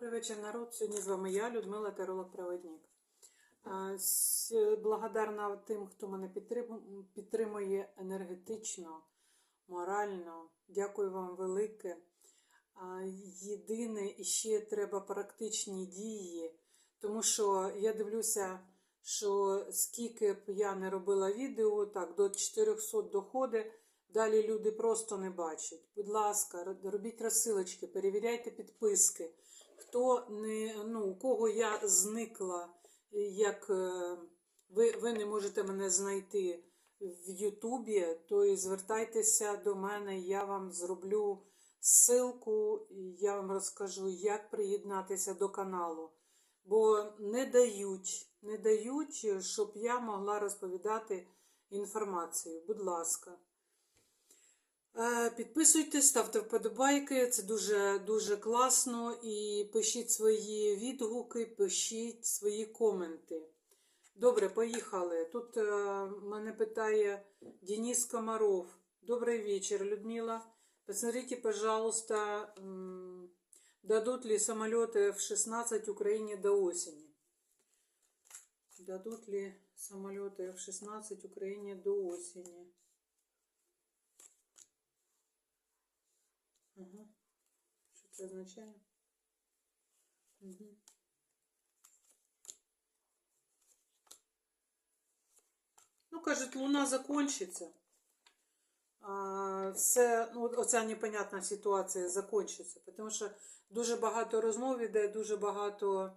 Добрий вечір, народ. Сьогодні з вами я, Людмила Теролог-Проводник. Благодарна тим, хто мене підтримує енергетично, морально. Дякую вам велике. Єдине, і ще треба практичні дії, тому що я дивлюся, що скільки б я не робила відео, так, до 400 доходить, далі люди просто не бачать. Будь ласка, робіть розсилочки, перевіряйте підписки. Хто не, ну, кого я зникла, як е, ви, ви не можете мене знайти в Ютубі, то і звертайтеся до мене, я вам зроблю ссылку, я вам розкажу, як приєднатися до каналу. Бо не дають, не дають, щоб я могла розповідати інформацію. Будь ласка. Е, Підписуйтесь, ставте вподобайки, це дуже дуже класно. І пишіть свої відгуки, пишіть свої коменти. Добре, поїхали. Тут е, мене питає Денис Комаров. Добрий вечір, Людмила. Посмотрите, пожалуйста, дадут ли самолеты F-16 Украине до осени? Дадут ли самолеты F-16 Украине до осени? Ага. Що це означає? Угу. Ну, кажуть, луна закончиться. А, Все, ну, оця непонятна ситуація закончиться. Тому що дуже багато розмов іде, дуже багато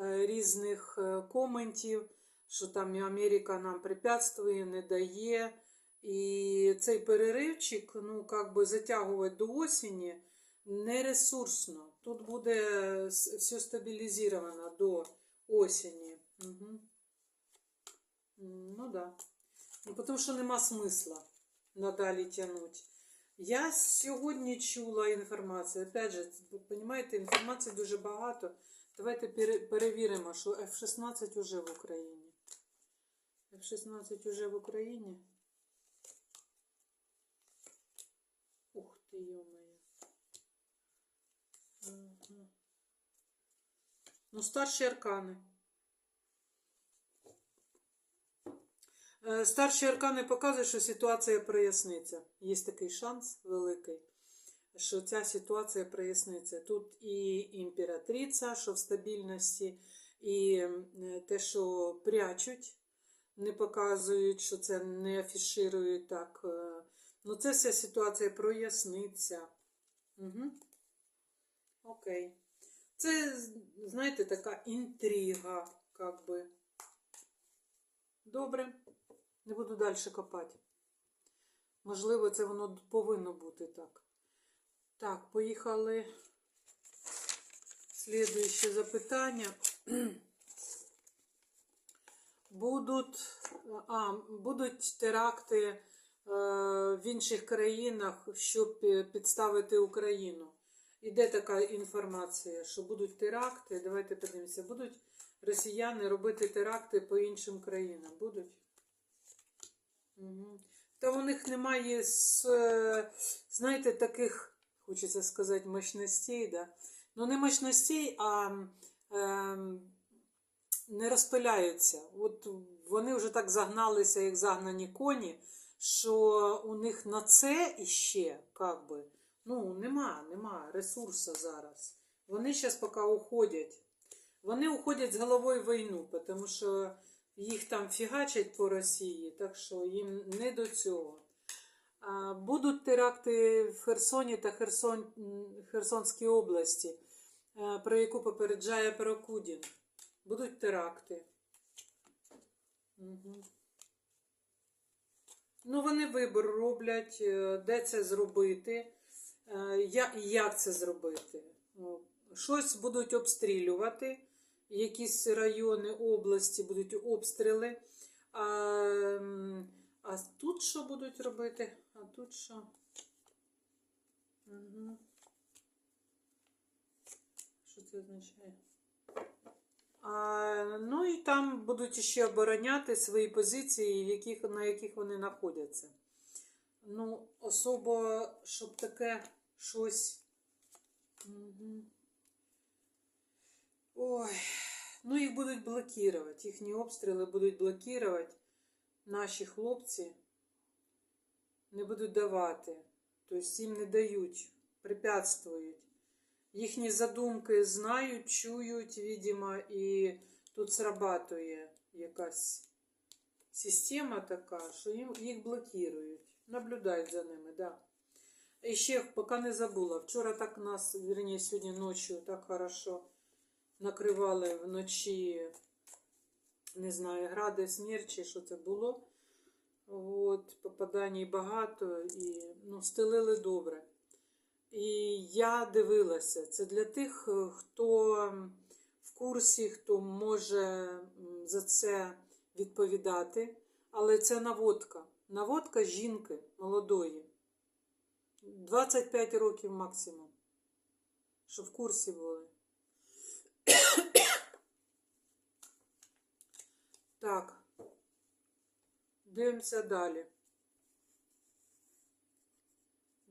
е, різних е, коментів, що там і Америка нам препятствує, не дає. І цей переривчик, ну, как би затягувати до осені не ресурсно. Тут буде все стабілізовано до осені. Угу. Ну да. Ну, тому що нема смисла надалі тягнути. Я сьогодні чула інформацію. Опять же, розумієте, інформації дуже багато. Давайте перевіримо, що F-16 уже в Україні. F-16 уже в Україні. Ух ти, йо-моє. Ну, старші аркани. Е, Старші аркани показують, що ситуація проясниться. Є такий шанс великий, що ця ситуація проясниться. Тут і імператриця, що в стабільності, і е, те, що прячуть, не показують, що це не афіширують так. Ну, це вся ситуація проясниться. Угу. Окей. Це, знаєте, така інтрига, як би. Добре. Не буду далі копати. Можливо, це воно повинно бути так. Так, поїхали. Слідуюче запитання. Будуть, а, будуть теракти в інших країнах, щоб підставити Україну. Іде така інформація, що будуть теракти. Давайте подивимося, будуть росіяни робити теракти по іншим країнам. Будуть? Угу. Та у них немає, е, знаєте, таких, хочеться сказати, мощностей, да? Ну, не мощностей, а ем, не розпиляються. От вони вже так загналися, як загнані коні, що у них на це іще, як би, ну, нема, нема ресурсу зараз. Вони зараз поки уходять. Вони уходять з головою війну, тому що їх там фігачать по Росії, так що їм не до цього. Будуть теракти в Херсоні та Херсон, Херсонській області, е, про яку попереджає Прокудін. Будуть теракти. Угу. Ну, вони вибір роблять, е, де це зробити, е, як це зробити. Щось будуть обстрілювати, якісь райони області будуть обстріли. А, а тут що будуть робити? А тут що? Угу. Що це означає? Ну і там будуть ще обороняти свої позиції, яких, на яких вони знаходяться. Ну, особо, щоб таке щось. Угу. Ой, ну їх будуть блокувати, їхні обстріли будуть блокувати. Наші хлопці не будуть давати. Тобто їм не дають, препятствують. Їхні задумки знають, чують, видимо, і тут срабатує якась система така, що їх блокують. Наблюдають за ними, да. І ще поки не забула. Вчора так нас, вірніше, сьогодні ночі так хорошо накривали вночі, не знаю, гради смерчі, що це було. От, попадань багато і ну, стелили добре. І я дивилася, це для тих, е, хто в курсі, хто може за це відповідати. Але це наводка. Наводка жінки молодої. 25 років максимум. Щоб в курсі були. Так. Дивимося далі.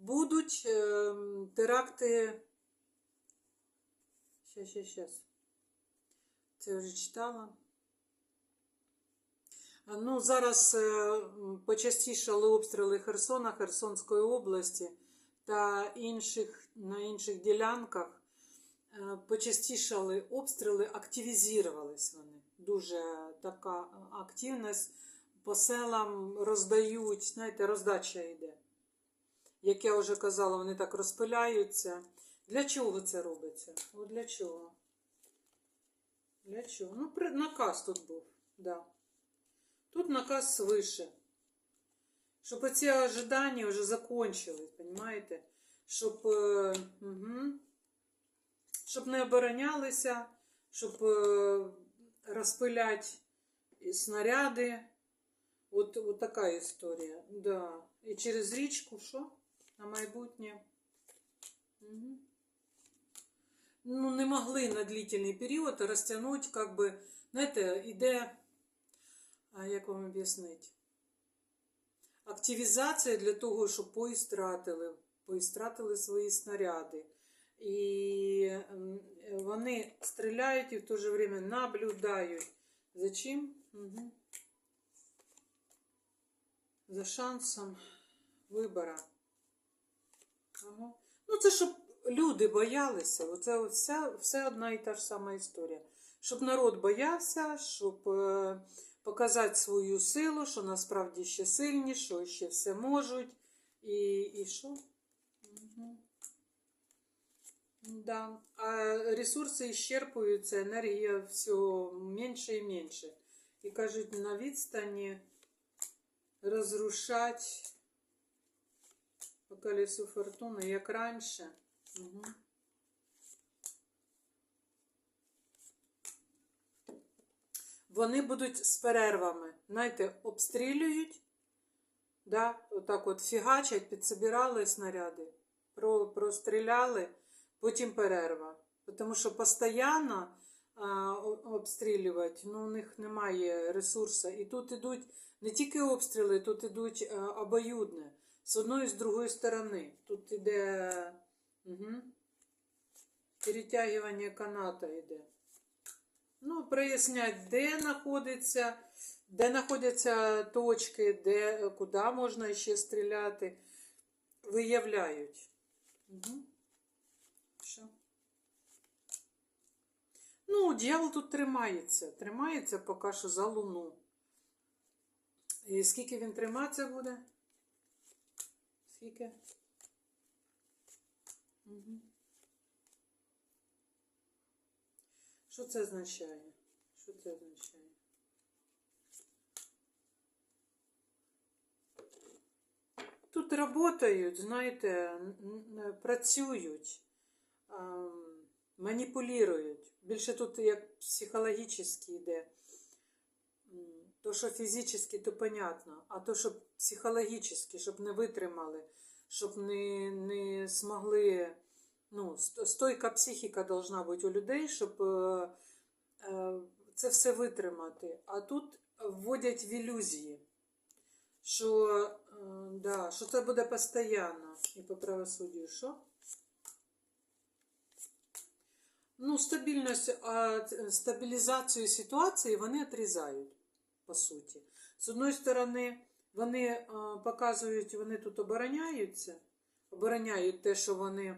Будуть е, теракти. Щас, щас, щас. Це вже читала. Ну, зараз е, почастішали обстріли Херсона, Херсонської області та інших, на інших ділянках. Е, Почастішали обстріли, активізувались вони. Дуже така активність по селам роздають, знаєте, роздача йде. Як я вже казала, вони так розпиляються. Для чого це робиться? От для чого? Для чого? Ну, наказ тут був, да. Тут наказ свыше. Щоб оці ожидання вже закончились, понимаете? Щоб, е, угу. щоб не оборонялися, щоб е, розпиляти снаряди. От, от така історія. Да. І через річку що? На майбутнє. Угу. Ну, не могли на длительний період розтягнути, как би, знаєте, іде, а як вам об'яснити? Активізація для того, щоб поістратили, поістратили свої снаряди. І вони стріляють і в то же время наблюдають. За чим? Угу. За шансом вибора. Ага. Ну, це щоб люди боялися. Оце все, все одна і та ж сама історія. Щоб народ боявся, щоб е, показати свою силу, що насправді ще сильні, що ще все можуть. І, і що? Угу. Да. А ресурси ісчерпуються, енергія все менше і менше. І кажуть, на відстані розрушать по колесу фортуни, як раніше. Угу. Вони будуть з перервами. Знаєте, обстрілюють, да, отак от фігачать, підсобирали снаряди, про, простріляли, потім перерва. Тому що постійно а, обстрілювати, ну, у них немає ресурсу. І тут ідуть не тільки обстріли, тут ідуть а, обоюдне. З одної і з другої сторони. Тут іде угу, перетягування каната йде. Ну, прояснять, де знаходиться, де знаходяться точки, де, куди можна ще стріляти. Виявляють. Угу. Що? Ну, дьявол тут тримається. Тримається поки що за луну. І скільки він триматися буде? Скільки? Угу. Що це означає? Що це означає? Тут працюють, знаєте, працюють, маніпулюють. Більше тут як психологічно йде. То, що фізично, то понятно, а то, що психологічно, щоб не витримали, щоб не, не змогли. Ну, стойка психіка должна бути у людей, щоб е, е, це все витримати. А тут вводять в ілюзії, що, е, да, що це буде постійно і по правосуддю. Що? Ну, стабільність, а стабілізацію ситуації вони отрізають, по суті. З одної сторони, вони е, показують, вони тут обороняються, обороняють те, що вони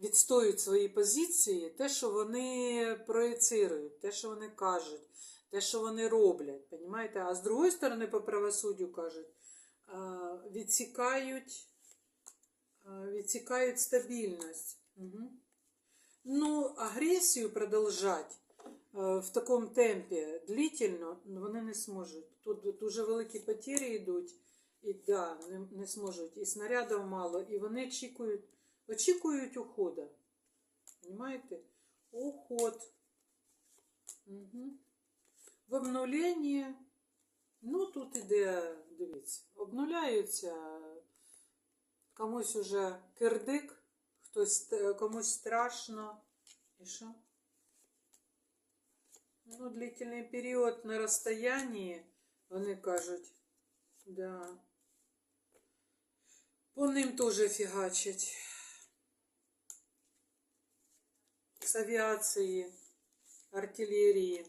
відстоюють свої позиції, те, що вони проєцирують, те, що вони кажуть, те, що вони роблять. Понімаєте? А з другої сторони, по правосуддю кажуть, е, відсікають, е, відсікають стабільність. Угу. Ну, агресію продовжати е, в такому темпі длительно вони не зможуть. Тут дуже великі потери йдуть, і да, не, не зможуть. І снарядів мало, і вони очікують, очікують уходу. Понимаєте? Уход. Угу. В обновленні, ну тут іде, дивіться, обнуляються комусь уже кирдик, хтось комусь страшно. І що? Ну, длительний період на розстоянні, вони кажуть, да. По ним теж фігачать. З авіації, артилерії.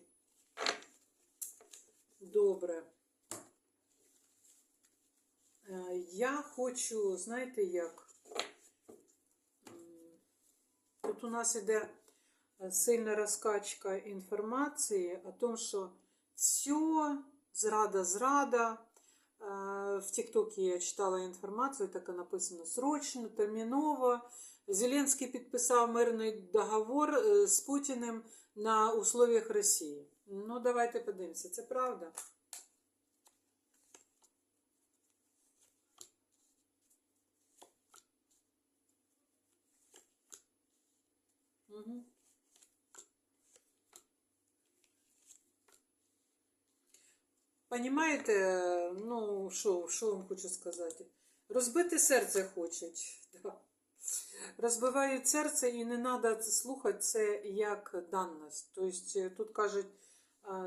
Добре. Е, Я хочу, знаєте як? М, Тут у нас іде сильна розкачка інформації о том, що все, зрада, зрада. Е, В ТикТоке я читала інформацію, так і написано срочно, терміново. Зеленський підписав мирний договор е, з Путіним на условиях Росії. Ну, давайте подивимося, це правда. Угу. Понімаєте, ну, що, що вам хочу сказати? Розбити серце хочуть. Да. Розбивають серце і не треба слухати це як данність. Тобто тут кажуть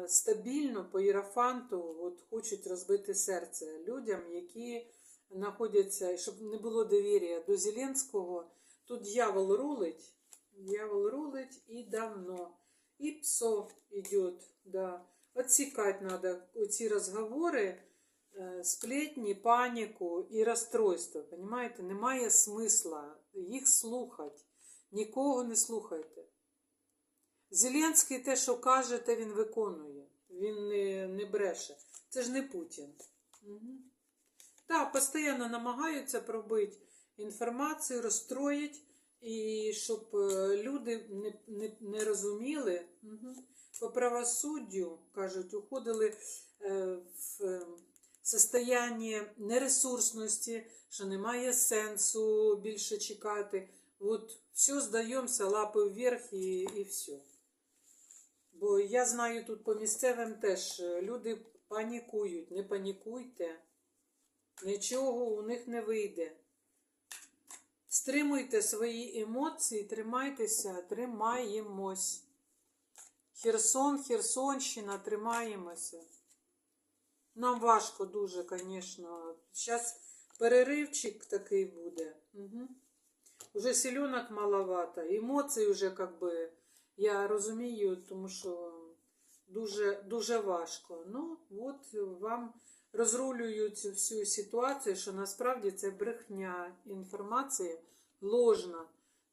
стабільно по іерафанту от, хочуть розбити серце людям, які знаходяться, щоб не було довір'я до Зеленського. Тут дьявол рулить, дьявол рулить і давно. І псо йде, да. Отсекать надо ці розговори, е, сплетні, паніку і розстройство. Понимаєте? Немає смисла їх слухати. Нікого не слухайте. Зеленський те, що каже, те він виконує. Він не, не бреше. Це ж не Путін. Угу. Так, постійно намагаються пробити інформацію, розстроїть, і щоб е, люди не, не, не розуміли. Угу. По правосуддю, кажуть, уходили е, в е, состояние нересурсності, що немає сенсу більше чекати. От все здаємося, лапи вверх і, і все. Бо я знаю тут по місцевим теж люди панікують. Не панікуйте, нічого у них не вийде. Стримуйте свої емоції, тримайтеся, тримаємось. Херсон, Херсонщина, тримаємося. Нам важко дуже, звісно. Зараз переривчик такий буде. Угу. Уже сіленок маловато. Емоції вже, как би, я розумію, тому що дуже, дуже важко. Ну, от вам розрулюють всю ситуацію, що насправді це брехня інформації ложна.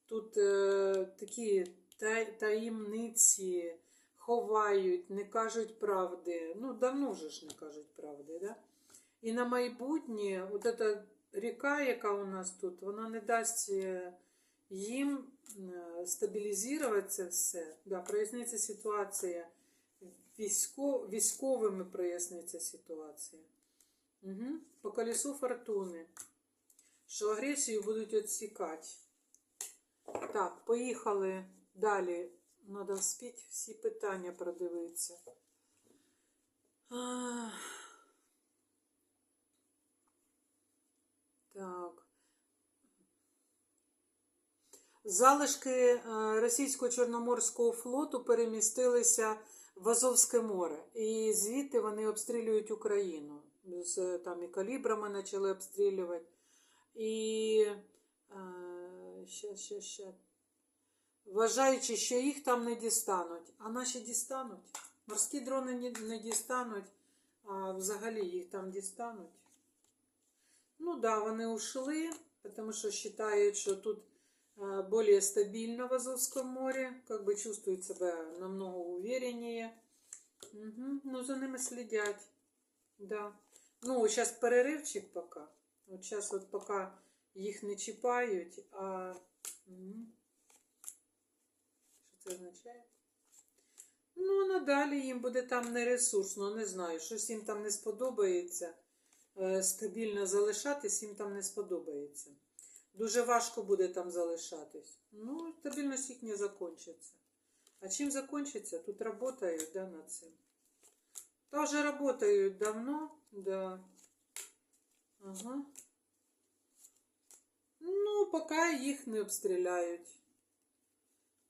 Тут е, такі та- таємниці ховають, не кажуть правди. Ну, давно вже ж не кажуть правди, да? І на майбутнє, от ця ріка, яка у нас тут, вона не дасть е, їм е, стабілізувати це все. Да, проясниться ситуація. Військо, військовими проясниться ситуація. Угу. По колесу фортуни. Що агресію будуть відсікати. Так, поїхали далі. Надо вспіть всі питання продивитися. Так. Залишки е, російського Чорноморського флоту перемістилися в Азовське море. І звідти вони обстрілюють Україну. З, там і калібрами почали обстрілювати. І е, ще, ще, ще. вважаючи, що їх там не дістануть. А наші дістануть. Морські дрони не, дістануть, а взагалі їх там дістануть. Ну да, вони ушли, тому що вважають, що тут более стабильно в Азовском море, как бы чувствуют себя намного увереннее. Угу. Ну, за ними следять. Да. Ну, зараз переривчик поки. От зараз от поки їх не чіпають, а. Що це означає? Ну, надалі їм буде там нересурсно, не знаю. Щось їм там не сподобається. Е, Стабільно залишатись їм там не сподобається. Дуже важко буде там залишатись. Ну, стабільність їх не закінчиться. А чим закінчиться? Тут працюють да, над цим. Та вже працюють давно, да. Ага. Ну, поки їх не обстріляють.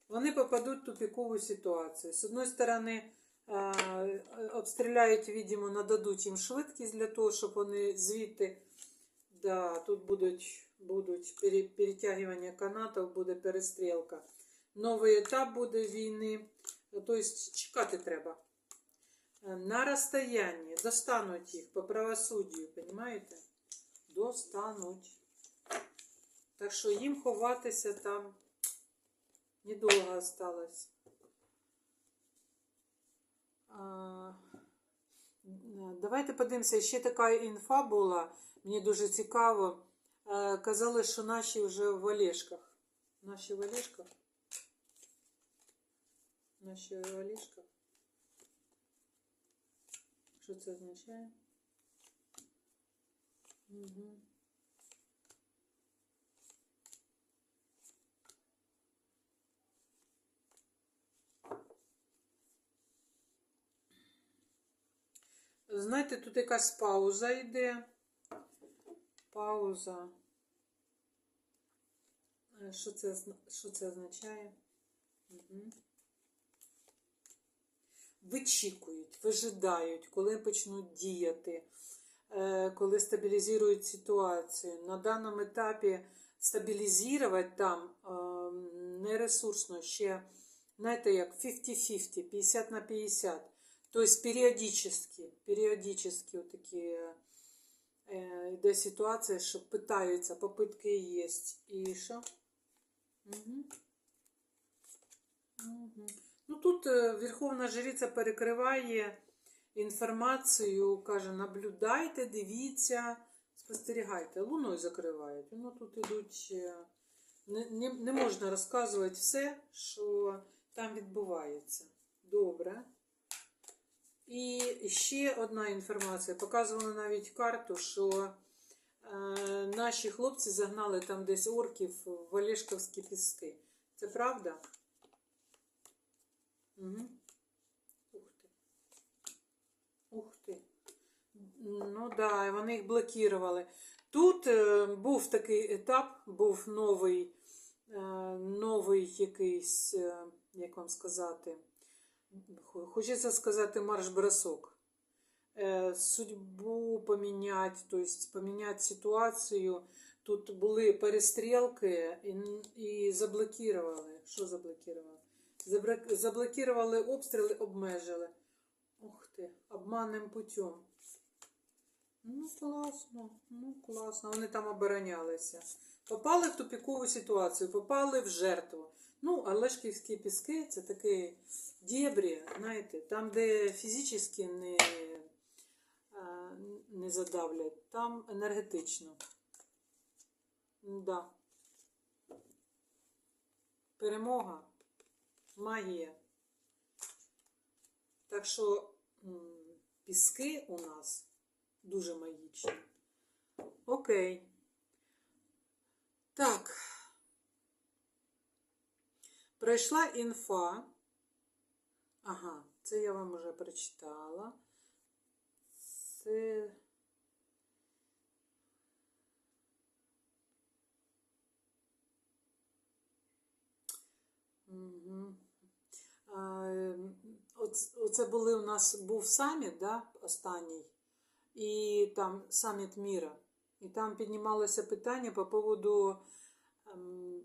Вони попадуть в тупикову ситуацію. З одної сторони, обстріляють, видимо, нададуть їм швидкість для того, щоб вони звідти, да, тут будуть, будуть перетягування канатів, буде перестрілка. Новий етап буде війни. Тобто чекати треба. Е, На розстоянні достануть їх по правосуддю, розумієте? Достануть. Так що їм ховатися там недовго осталось. Давайте подивимося, ще така інфа була. Мені дуже цікаво. Е, Казали, що наші вже в Олешках. Наші в Олешках? Наші в Олешках. Що це означає? Угу. Знаєте, тут якась пауза йде. Пауза. Е, Що це, що це означає? Вичікують, вижидають, коли почнуть діяти, е, коли стабілізують ситуацію. На даному етапі стабілізувати там е, нересурсно ще, знаєте, як 50-50, 50 на 50. То есть періодически, періодически такі йде ситуація, що питаються, попитки є. І що? Ну тут е, Верховна Жриця перекриває інформацію, каже, наблюдайте, дивіться, спостерігайте. Луною закривають. Ну тут ідуть. е, Не, не, не можна розказувати все, що там відбувається. Добре. І ще одна інформація. Показували навіть карту, що наші хлопці загнали там десь орків в Олешковські піски. Це правда? Угу. Ух ти. Ух ти. Ну так, да, вони їх блокували. Тут е, був такий етап, був новий, е, новий якийсь, е, як вам сказати, Хочеться сказати марш-бросок. Е, Судьбу поміняти, тобто поміняти ситуацію. Тут були перестрілки і, і заблокували. Що заблокували? Заблокували обстріли, обмежили. Ух ти, обманним путем. Ну, класно, ну класно. Вони там оборонялися. Попали в тупікову ситуацію, попали в жертву. Ну, а Лешківські піски це такі дебрі, знаєте, там, де фізично не, не задавлять, там енергетично. Да. Перемога, магія. Так що піски у нас дуже магічні. Окей. Так. Пройшла інфа. Ага, це я вам вже прочитала. Це. Угу. Оце були у нас був саміт, да, останній, і там саміт міра. І там піднімалося питання по поводу ем,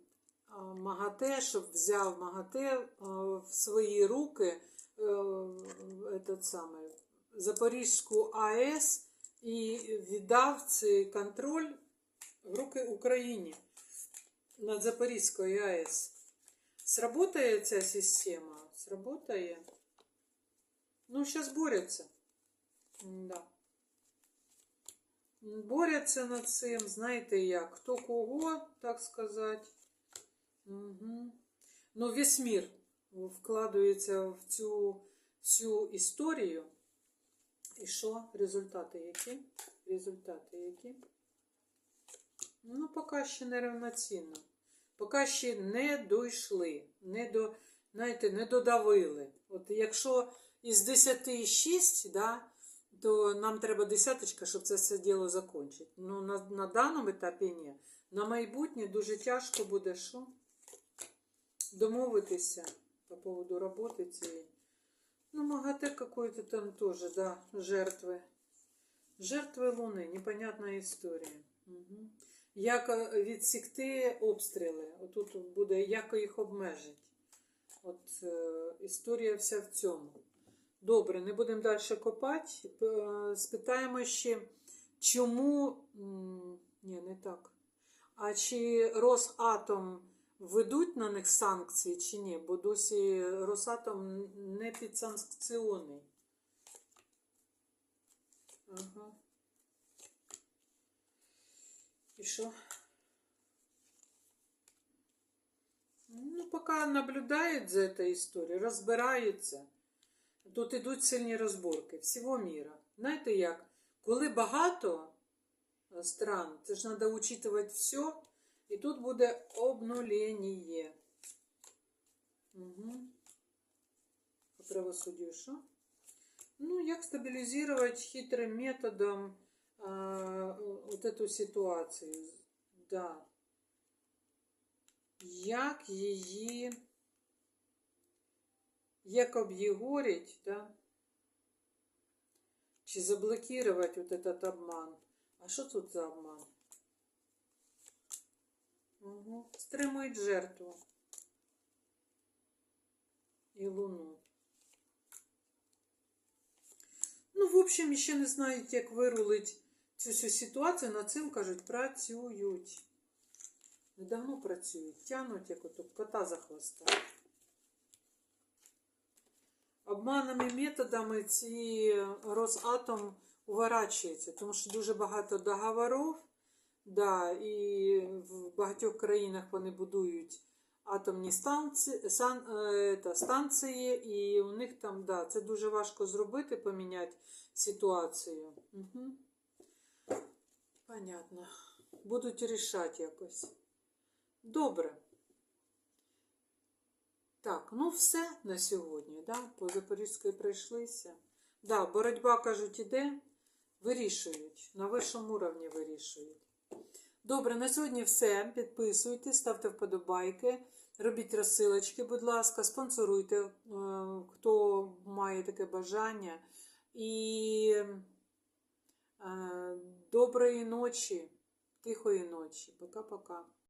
МАГАТЕ, щоб взяв МАГАТЕ е, в свої руки е, этот самий, Запорізьку АЕС і віддав цей контроль в руки Україні над Запорізькою АЕС. Сработає ця система? Сработає? Ну, зараз борються. Да. Борються над цим, знаєте як, хто кого, так сказати. Угу. Ну, весь мір вкладається в цю всю історію. І що? Результати які? Результати які? Ну, поки ще не рівноцінно. Поки ще не дійшли, не до, знаєте, не додавили. От якщо із 10 6, да, то нам треба десяточка, щоб це все діло закінчити. Ну, на, на даному етапі ні. На майбутнє дуже тяжко буде що? Домовитися по поводу роботи цієї. Ну, МАГАТЕ какой-то там тоже, да, жертви. Жертви Луни, непонятна історія. Угу. Як е, відсікти обстріли? Отут буде, як їх обмежити. От е, історія вся в цьому. Добре, не будемо далі копати. Е, Спитаємо ще, чому. Ні, не так. А чи Росатом ведуть на них санкції чи ні? Бо досі Росатом не підсанкціонний. Ага. І? Ну, поки наблюдають за цією історією, розбираються. Тут ідуть сильні розборки всього міра. Знаєте як? Коли багато е, стран, це ж треба учитувати все, і тут буде обнулення. Угу. По правосуддю що? Ну, як стабілізувати хитрим методом а, от эту ситуацію. Да. Як її, як об'єгорить, да? Чи заблокувати вот этот обман? А що тут за обман? Угу. Стримують жертву. І луну. Ну, в общем, ще не знають, як вирулить цю всю ситуацію. Над цим, кажуть, працюють. Недавно працюють, тянуть, як ото кота за хвоста. Обманними методами ці Росатом уворачується, тому що дуже багато договорів, да, і в багатьох країнах вони будують атомні станції, сан, е, та, станції, і у них там, да, це дуже важко зробити, поміняти ситуацію. Угу. Понятно. Будуть рішати якось. Добре. Так, ну все на сьогодні, да? по Запорізької пройшлися. Да, боротьба, кажуть, іде, вирішують. На вищому рівні вирішують. Добре, на сьогодні все. Підписуйтесь, ставте вподобайки, робіть розсилочки, будь ласка, спонсоруйте, е, хто має таке бажання. І доброї ночі, тихої ночі. Пока-пока.